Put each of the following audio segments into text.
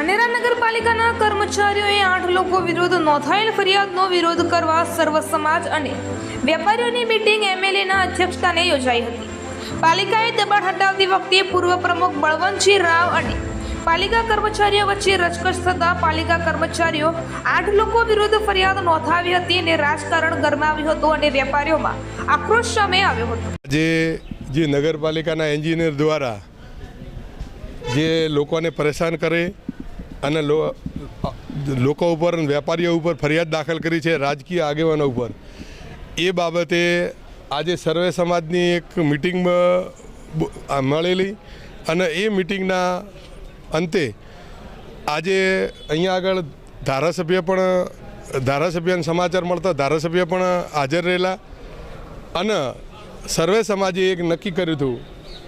ધાનેરા નગરપાલિકાના કર્મચારીઓએ આઠ લોકો વિરુદ્ધ નોંધાયેલ ફરિયાદનો વિરોધ કરવા સર્વ સમાજ અને વેપારીઓની મિટિંગ એમએલએના અધ્યક્ષસ્થાને યોજાઈ હતી. પાલિકાએ દબાણ હટાવતી વખતે પૂર્વ પ્રમુખ બળવંતસિંહ રાવ અને પાલિકા કર્મચારીઓ વચ્ચે રચકચ થતાં પાલિકા કર્મચારીઓ આઠ લોકો વિરુદ્ધ ફરિયાદ નોંધાવી હતી અને રાજકારણ ગરમાવ્યું હતું અને વેપારીઓમાં આક્રોશ સામે આવ્યો હતો. આજે જે નગરપાલિકાના એન્જિનિયર દ્વારા જે લોકોને પરેશાન કરે અને લોકો ઉપર વેપારીઓ ઉપર ફરિયાદ દાખલ કરી છે રાજકીય આગેવાનો ઉપર. એ બાબતે આજે સર્વે સમાજની એક મિટિંગમાં મળેલી અને એ મિટિંગના અંતે આજે અહીંયા આગળ ધારાસભ્ય પણ ધારાસભ્યને સમાચાર મળતા ધારાસભ્ય પણ હાજર રહેલા. અને સર્વે સમાજે એક નક્કી કર્યું હતું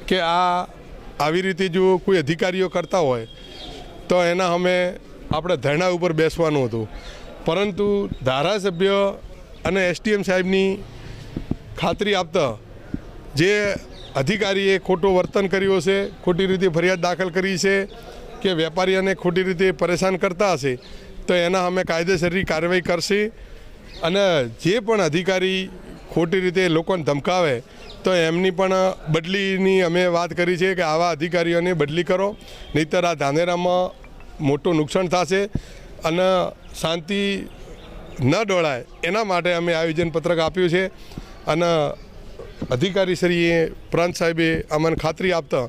કે આ આવી રીતે જો કોઈ અધિકારીઓ કરતા હોય તો એના અમે આપણે ધરણા ઉપર બેસવાનું હતું. પરંતુ ધારાસભ્ય અને એસટીએમ સાહેબની ખાતરી આપતા જે અધિકારીએ ખોટું વર્તન કર્યું હશે, ખોટી રીતે ફરિયાદ દાખલ કરી છે કે વેપારીઓને ખોટી રીતે પરેશાન કરતા હશે, તો એના અમે કાયદેસરની કાર્યવાહી કરશે અને જે પણ અધિકારી ખોટી રીતે લોકોને ધમકાવે, તો એમની પણ બદલીની અમે વાત કરી છે કે આવા અધિકારીઓની બદલી કરો, નહીંતર આ ધાનેરામાં મોટું નુકસાન થશે અને શાંતિ ન ડોળાય એના માટે અમે આયોજન પત્રક આપ્યું છે. અને અધિકારીશ્રીએ પ્રાંત સાહેબે અમને ખાતરી આપતા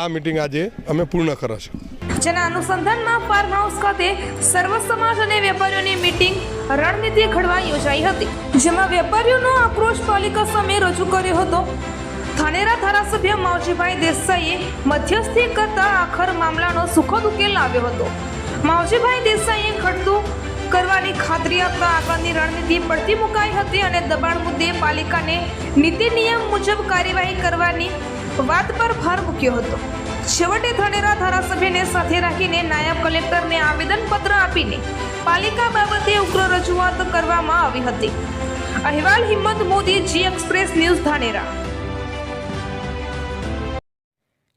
આ મિટિંગ આજે અમે પૂર્ણ કરશું જેના અનુસંધાનમાં ફાર્મ હાઉસ ખાતે સર્વ સમાજ અને વેપારીઓની મીટિંગ રણનીતિ ઘડવા યોજાઈ હતી. જેમાં વેપારીઓનો આક્રોશ પાલિકા સામે રજૂ કર્યો હતો. ધાનેરા ધારાસભ્ય માવજીભાઈ દેસાઈએ મધ્યસ્થી કરતા આખર મામલાનો સુખદ ઉકેલ લાવ્યો હતો. માવજીભાઈ દેસાઈએ ઘટતું કરવાની ખાતરી આપતા આગળની રણનીતિ પડતી મુકાઈ હતી અને દબાણ મુદ્દે પાલિકાને નીતિ નિયમ મુજબ કાર્યવાહી કરવાની વાત પર ભાર મૂક્યો હતો. છેવટે ધાનેરા ધારાસભ્યને સાથે રાખીને નાયબ કલેક્ટરને આવેદનપત્ર આપીને પાલિકા બાબતે ઉગ્ર રજૂઆત કરવામાં આવી હતી. અહેવાલ Himmat Modi G Express News Dhanera.